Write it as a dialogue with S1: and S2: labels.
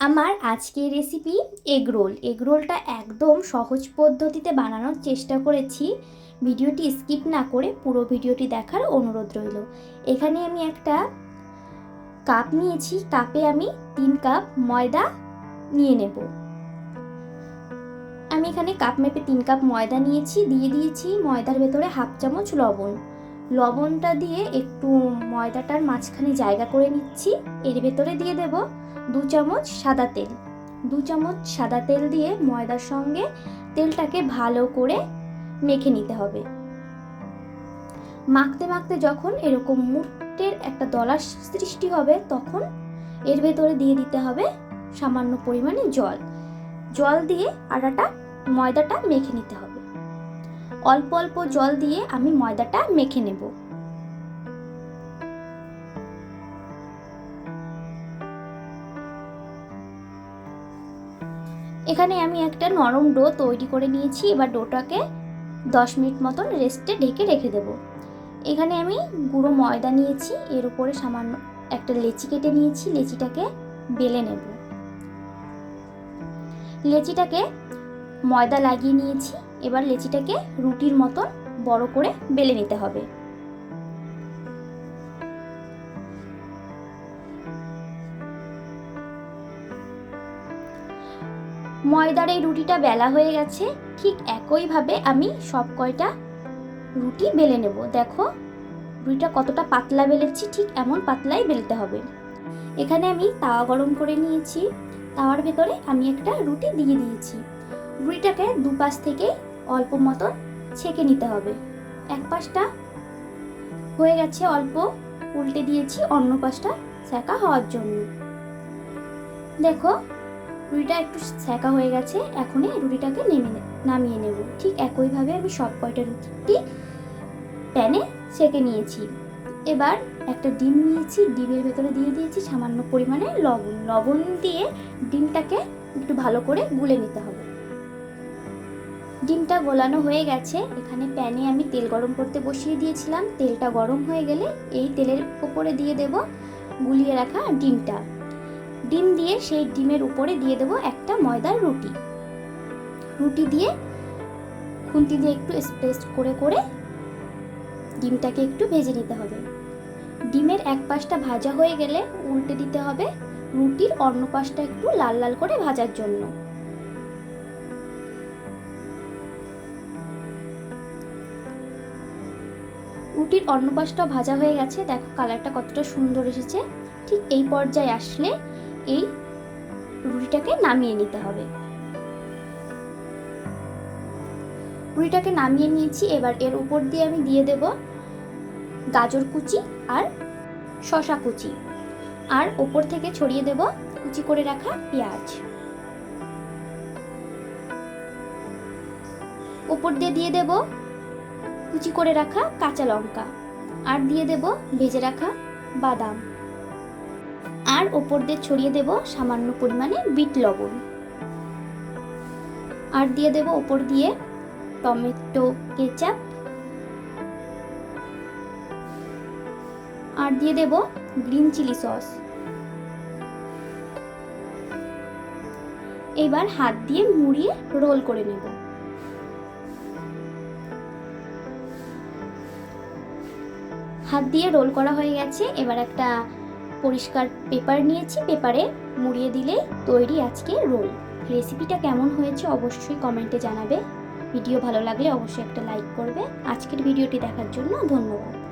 S1: আমার আজকের recipe egg roll egg রোলটা একদম সহজ পদ্ধতিতে বানানোর চেষ্টা করেছি। ভিডিওটি স্কিপ না করে পুরো ভিডিওটি দেখার অনুরোধ রইল। এখানে আমি একটা কাপ নিয়েছি। কাপে আমি তিন কাপ ময়দা নিয়ে নেব। আমি এখানে কাপ মেপে তিন কাপ ময়দা নিয়েছি। দিয়ে দিয়েছি ময়দার ভেতরে হাফ চামচ লবণ। লবণটা দিয়ে একটু ময়দাটার মাঝখানে জায়গা করে নিচ্ছি। এর ভেতরে দিয়ে দেব দু চামচ সাদা তেল। দু চামচ সাদা তেল দিয়ে ময়দার সঙ্গে তেলটাকে ভালো করে মেখে নিতে হবে। মাখতে মাখতে যখন এরকম মুটের একটা দলার সৃষ্টি হবে, তখন এর ভেতরে দিয়ে দিতে হবে সামান্য পরিমাণে জল। জল দিয়ে আটাটা, ময়দাটা মেখে নিতে হবে। অল্প অল্প জল দিয়ে আমি ময়দাটা মেখে নেব। এখানে আমি একটা নরম ডো তৈরি করে নিয়েছি, এবার ডোটাকে দশ মিনিট মতন রেস্টে ঢেকে রেখে দেব। এখানে আমি গুঁড়ো ময়দা নিয়েছি, এর উপরে সামান্য একটা লেচি কেটে নিয়েছি, লেচিটাকে বেলে নেব। লেচিটাকে ময়দা লাগিয়ে নিয়েছি এবার লেচিটাকে রুটির মতন বড় করে বেলে নিতে হবে। ময়দার এই রুটিটা বেলা হয়ে গেছে, ঠিক একইভাবে আমি সব কয়টা রুটি বেলে নেব। দেখো, রুটিটা কতটা পাতলা বেলেছি, ঠিক এমন পাতলাই বেলতে হবে। এখানে আমি তাওয়া গরম করে নিয়েছি, তাওয়ার ভেতরে আমি একটা রুটি দিয়ে দিয়েছি। রুটিটাকে দুপাশ থেকে অল্প মতন ছেঁকে নিতে হবে। এক পাশটা হয়ে গেছে অল্প, উল্টে দিয়েছি অন্য পাশটা সেকা হওয়ার জন্য। দেখো রুটিটা একটু সেকা হয়ে গেছে, এখনই রুটিটাকে নেমে নামিয়ে নেব। ঠিক একইভাবে আমি সব কয়টা রুটি প্যানে ছেঁকে নিয়েছি। এবার একটা ডিম নিয়েছি, ডিমের ভেতরে দিয়ে দিয়েছি সামান্য পরিমাণে লবণ। লবণ দিয়ে ডিমটাকে একটু ভালো করে গুলে নিতে হবে। ডিমটা গোলানো হয়ে গেছে। এখানে প্যানে আমি তেল গরম করতে বসিয়ে দিয়েছিলাম। তেলটা গরম হয়ে গেলে এই তেলের উপরে দিয়ে দেব গুলিয়ে রাখা ডিমটা। ডিম দিয়ে সেই ডিমের উপরে দিয়ে দেব একটা ময়দার রুটি। রুটি দিয়ে খুন্তি দিয়ে একটু স্প্রেস করে করে ডিমটাকে একটু ভেজে নিতে হবে। ডিমের এক পাশটা ভাজা হয়ে গেলে উল্টে দিতে হবে। রুটির অন্য পাশটা একটু লাল লাল করে ভাজার জন্য। রুটির অন্য পাশটাও ভাজা হয়ে গেছে। দেখো কালারটা কতটা সুন্দর এসেছে। ঠিক এই পর্যায়ে আসলে এই রুটিটাকে নামিয়ে নিতে হবে। রুটিটাকে নামিয়ে নিয়েছি। এবার এর উপর দিয়ে আমি দিয়ে দেব গাজর কুচি আর শশা কুচি। আর ওপর থেকে ছড়িয়ে দেব কুচি করে রাখা পেঁয়াজ। উপর দিয়ে দিয়ে দেব কুচি করে রাখা কাঁচা লঙ্কা। আর দিয়ে দেব ভেজে রাখা বাদাম। আর ওপর দিয়ে ছড়িয়ে দেব সামান্য পরিমাণে বিট লবণ। আর দিয়ে দেব ওপর দিয়ে টমেটো, কেচাপ। আর দিয়ে দেব গ্রিন চিলি সস। এবার হাত দিয়ে মুড়িয়ে রোল করে নেব। হাত দিয়ে রোল করা হয়ে গেছে। এবার একটা পরিষ্কার পেপার নিয়েছি। পেপারে মুড়িয়ে দিলে তৈরি আজকে রোল। রেসিপিটা কেমন হয়েছে অবশ্যই কমেন্টে জানাবে। ভিডিও ভালো লাগলে অবশ্যই একটা লাইক করবে। আজকের ভিডিওটি দেখার জন্য ধন্যবাদ।